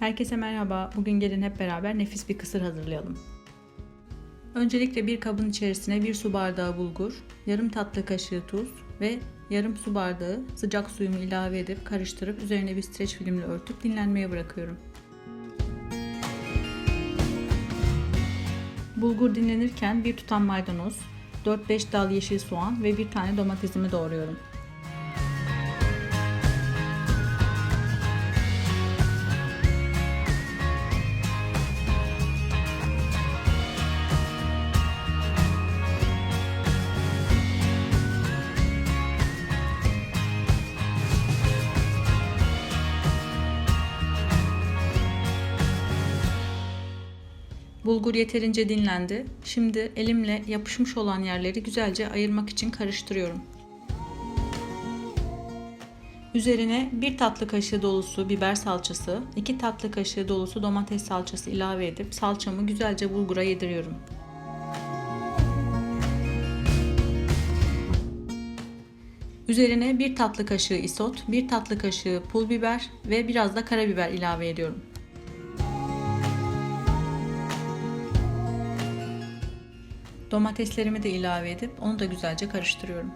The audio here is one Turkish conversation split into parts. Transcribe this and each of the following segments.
Herkese merhaba. Bugün gelin hep beraber nefis bir kısır hazırlayalım. Öncelikle bir kabın içerisine bir su bardağı bulgur, yarım tatlı kaşığı tuz ve yarım su bardağı sıcak suyumu ilave edip karıştırıp üzerine bir streç filmle örtüp dinlenmeye bırakıyorum. Bulgur dinlenirken bir tutam maydanoz, 4-5 dal yeşil soğan ve bir tane domatesimi doğruyorum. Bulgur yeterince dinlendi. Şimdi elimle yapışmış olan yerleri güzelce ayırmak için karıştırıyorum. Üzerine bir tatlı kaşığı dolusu biber salçası, iki tatlı kaşığı dolusu domates salçası ilave edip salçamı güzelce bulgura yediriyorum. Üzerine bir tatlı kaşığı isot, bir tatlı kaşığı pul biber ve biraz da karabiber ilave ediyorum. Domateslerimi de ilave edip onu da güzelce karıştırıyorum.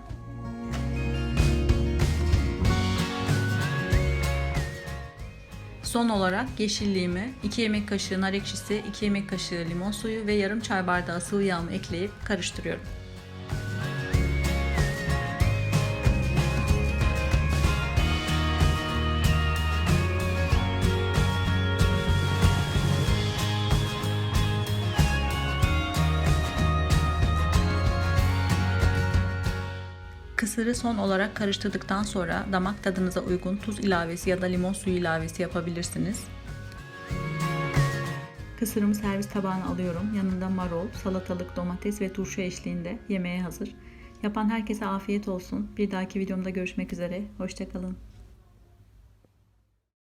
Son olarak yeşilliğimi, 2 yemek kaşığı nar ekşisi, 2 yemek kaşığı limon suyu ve yarım çay bardağı sıvı yağımı ekleyip karıştırıyorum. Kısırı son olarak karıştırdıktan sonra damak tadınıza uygun tuz ilavesi ya da limon suyu ilavesi yapabilirsiniz. Kısırımı servis tabağına alıyorum. Yanında marul, salatalık, domates ve turşu eşliğinde yemeğe hazır. Yapan herkese afiyet olsun. Bir dahaki videomda görüşmek üzere. Hoşçakalın.